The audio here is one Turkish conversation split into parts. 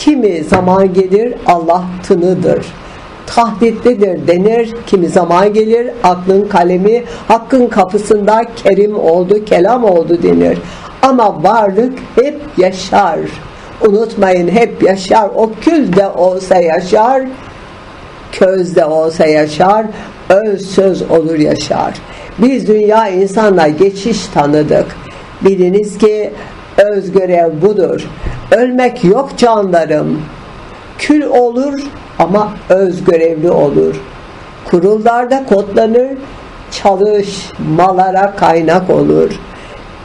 Kimi zaman gelir Allah tınıdır. Tahditlidir denir. Kimi zaman gelir aklın kalemi hakkın kapısında kerim oldu, kelam oldu denir. Ama varlık hep yaşar. Unutmayın hep yaşar. O kül de olsa yaşar, köz de olsa yaşar, öz söz olur yaşar. Biz dünya insanla geçiş tanıdık. Biliniz ki öz görev budur. Ölmek yok canlarım. Kül olur ama öz görevli olur. Kurullarda kodlanır, çalışmalara kaynak olur.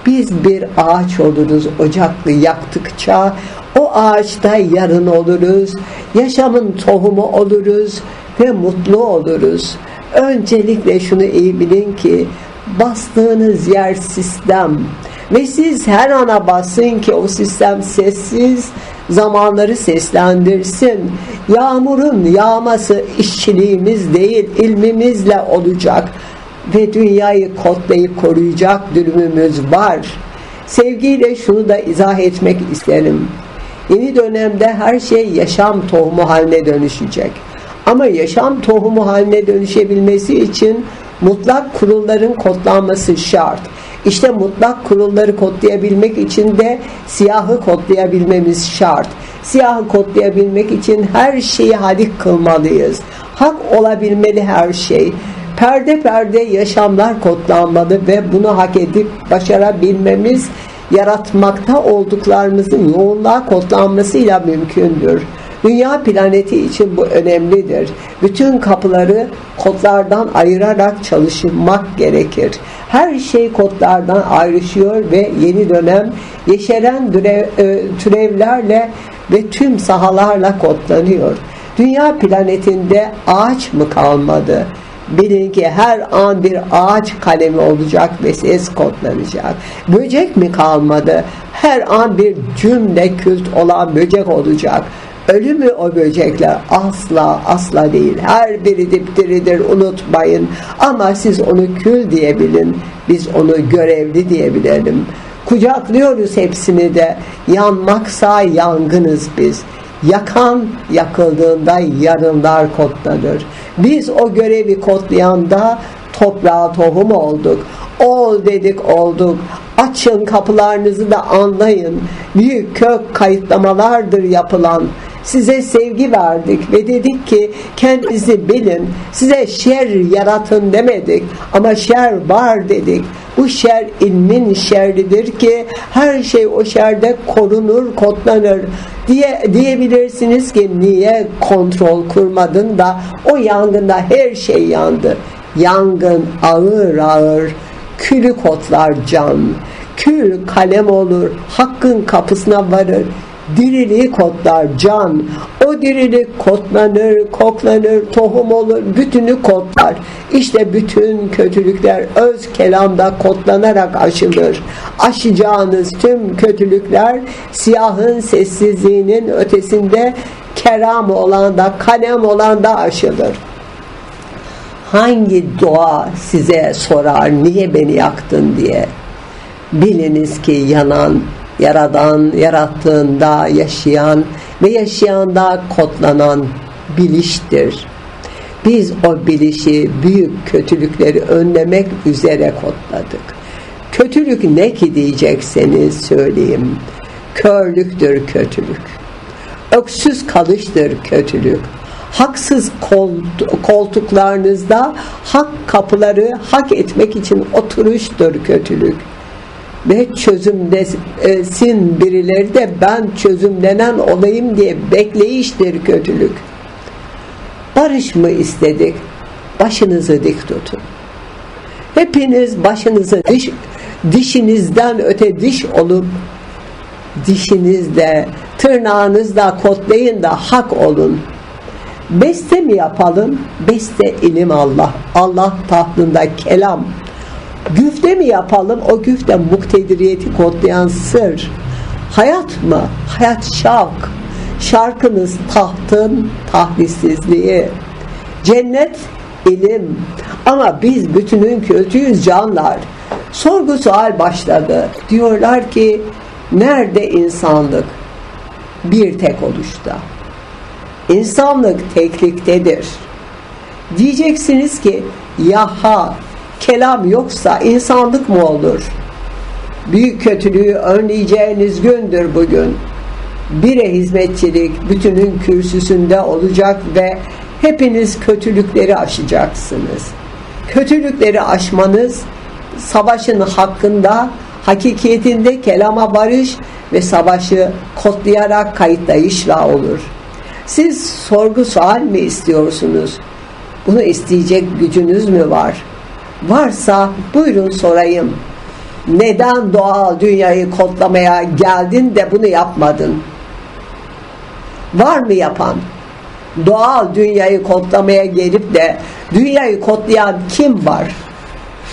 Biz bir ağaç oluruz ocaklı yaktıkça, o ağaçta yarın oluruz, yaşamın tohumu oluruz ve mutlu oluruz. Öncelikle şunu iyi bilin ki bastığınız yer sistem ve siz her ana basın ki o sistem sessiz zamanları seslendirsin. Yağmurun yağması işçiliğimiz değil ilmimizle olacak ve dünyayı kodlayıp koruyacak dürümümüz var. Sevgiyle şunu da izah etmek isterim. Yeni dönemde her şey yaşam tohumu haline dönüşecek. Ama yaşam tohumu haline dönüşebilmesi için mutlak kurulların kodlanması şart. İşte mutlak kurulları kodlayabilmek için de siyahı kodlayabilmemiz şart. Siyahı kodlayabilmek için her şeyi halik kılmalıyız. Hak olabilmeli her şey. Perde perde yaşamlar kodlanmalı ve bunu hak edip başarabilmemiz yaratmakta olduklarımızın yoğunluğa kodlanmasıyla mümkündür. Dünya planeti için bu önemlidir. Bütün kapıları kodlardan ayırarak çalışmak gerekir. Her şey kodlardan ayrışıyor ve yeni dönem yeşeren e, türevlerle ve tüm sahalarla kodlanıyor. Dünya planetinde ağaç mı kalmadı? Bilin ki her an bir ağaç kalemi olacak ve ses kodlanacak. Böcek mi kalmadı? Her an bir cümle kült olan böcek olacak. Ölü mü o böcekler? Asla asla değil. Her biri dipdiridir unutmayın. Ama siz onu kül diyebilin. Biz onu görevli diyebilelim. Kucaklıyoruz hepsini de. Yanmaksa yangınız biz. Yakan yakıldığında yarınlar kodlanır. Biz o görevi kodlayanda toprağa tohum olduk. Ol dedik olduk. Açın kapılarınızı da anlayın. Büyük kök kayıtlamalardır yapılan. Size sevgi verdik ve dedik ki kendinizi bilin. Size şer yaratın demedik ama şer var dedik. Bu şer ilmin şerridir ki her şey o şerde korunur, kodlanır diye diyebilirsiniz ki niye kontrol kurmadın da o yangında her şey yandı. Yangın ağır ağır külü kotlar can. Kül kalem olur, hakkın kapısına varır diriliği kodlar can. O dirilik kodlanır, koklanır, tohum olur, bütünü kodlar. İşte bütün kötülükler öz kelamda kodlanarak aşılır. Aşacağınız tüm kötülükler siyahın sessizliğinin ötesinde keram olan da kalem olan da aşılır. Hangi doğa size sorar niye beni yaktın diye? Biliniz ki yanan Yaradan, yarattığında yaşayan ve yaşayanda kodlanan biliştir. Biz o bilişi büyük kötülükleri önlemek üzere kodladık. Kötülük ne ki diyecekseniz söyleyeyim. Körlüktür kötülük. Öksüz kalıştır kötülük. Haksız koltuklarınızda hak kapıları hak etmek için oturuştur kötülük ve çözümlesin birileri de ben çözümlenen olayım diye bekleyiştir kötülük. Barış mı istedik? Başınızı dik tutun. Hepiniz başınızı diş, dişinizden öte diş olup dişinizle, tırnağınızla kodlayın da hak olun. Beste mi yapalım? Beste ilim Allah. Allah tahtında kelam. Güfte mi yapalım? O güfte muktediriyeti kodlayan sır. Hayat mı? Hayat şavk. Şarkınız tahtın tahlissizliği. Cennet ilim. Ama biz bütünün kötüyüz canlar. Sorgu sual başladı. Diyorlar ki nerede insanlık? bir tek oluşta. İnsanlık tekliktedir. Diyeceksiniz ki yaha kelam yoksa insanlık mı olur? Büyük kötülüğü önleyeceğiniz gündür bugün. Bire hizmetçilik bütünün kürsüsünde olacak ve hepiniz kötülükleri aşacaksınız. Kötülükleri aşmanız savaşın hakkında, hakikiyetinde kelama barış ve savaşı kodlayarak kayıtlayışla olur. Siz sorgu sual mi istiyorsunuz? Bunu isteyecek gücünüz mü var? Varsa buyurun sorayım. Neden doğal dünyayı kodlamaya geldin de bunu yapmadın? Var mı yapan? Doğal dünyayı kodlamaya gelip de dünyayı kodlayan kim var?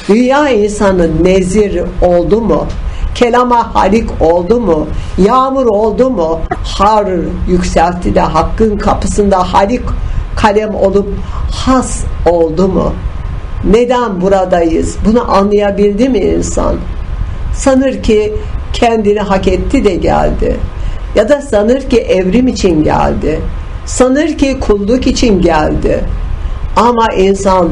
Dünya insanı nezir oldu mu? Kelama halik oldu mu? Yağmur oldu mu? Har yükseltti de hakkın kapısında halik kalem olup has oldu mu? Neden buradayız? Bunu anlayabildi mi insan? Sanır ki kendini hak etti de geldi. Ya da sanır ki evrim için geldi. Sanır ki kulluk için geldi. Ama insan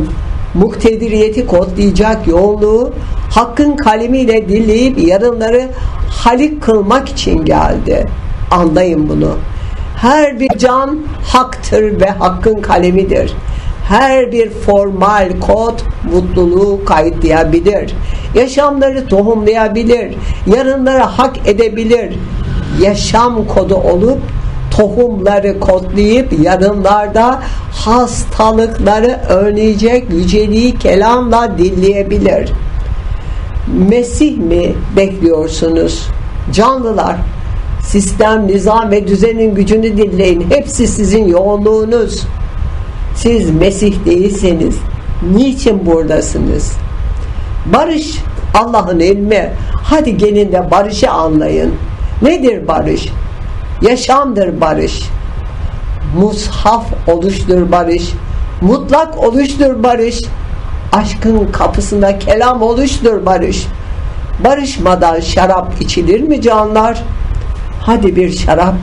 muktediriyeti kodlayacak yoğunluğu hakkın kalemiyle dilleyip yarınları halik kılmak için geldi. Anlayın bunu. Her bir can haktır ve hakkın kalemidir. Her bir formal kod mutluluğu kayıtlayabilir. Yaşamları tohumlayabilir. Yarınları hak edebilir. Yaşam kodu olup tohumları kodlayıp yarınlarda hastalıkları önleyecek yüceliği kelamla dilleyebilir. Mesih mi bekliyorsunuz? Canlılar, sistem, nizam ve düzenin gücünü dinleyin. Hepsi sizin yoğunluğunuz. Siz Mesih değilseniz niçin buradasınız? Barış Allah'ın ilmi. Hadi gelin de barışı anlayın. Nedir barış? Yaşamdır barış. Mushaf oluştur barış. Mutlak oluştur barış. Aşkın kapısında kelam oluştur barış. Barışmadan şarap içilir mi canlar? Hadi bir şarap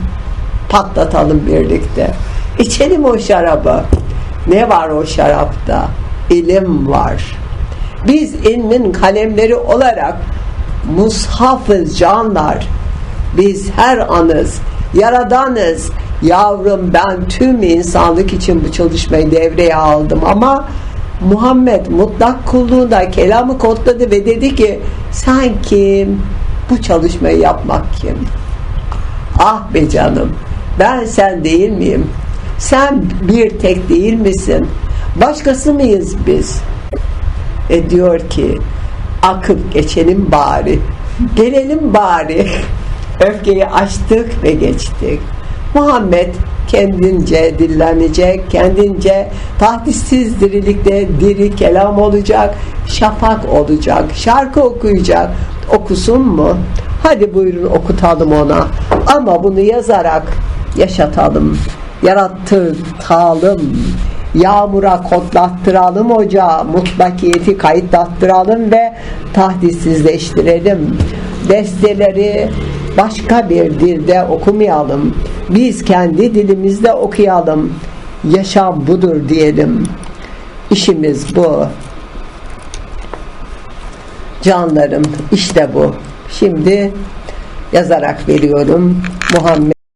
patlatalım birlikte. İçelim o şarabı. Ne var o şarapta? İlim var. Biz ilmin kalemleri olarak mushafız canlar. Biz her anız, yaradanız. Yavrum ben tüm insanlık için bu çalışmayı devreye aldım ama Muhammed mutlak kulluğunda kelamı kodladı ve dedi ki sen kim? Bu çalışmayı yapmak kim? Ah be canım ben sen değil miyim? Sen bir tek değil misin? Başkası mıyız biz? E diyor ki akıp geçelim bari. Gelelim bari. Öfkeyi açtık ve geçtik. Muhammed kendince dillenecek, kendince tahdissiz dirilikte diri kelam olacak, şafak olacak, şarkı okuyacak. Okusun mu? Hadi buyurun okutalım ona. Ama bunu yazarak yaşatalım, yarattırtalım, yağmura kodlattıralım ocağı, mutlakiyeti kayıtlattıralım ve tahdissizleştirelim. Besteleri başka bir dilde okumayalım. Biz kendi dilimizde okuyalım. Yaşam budur diyelim. İşimiz bu. Canlarım işte bu. Şimdi yazarak veriyorum. Muhammed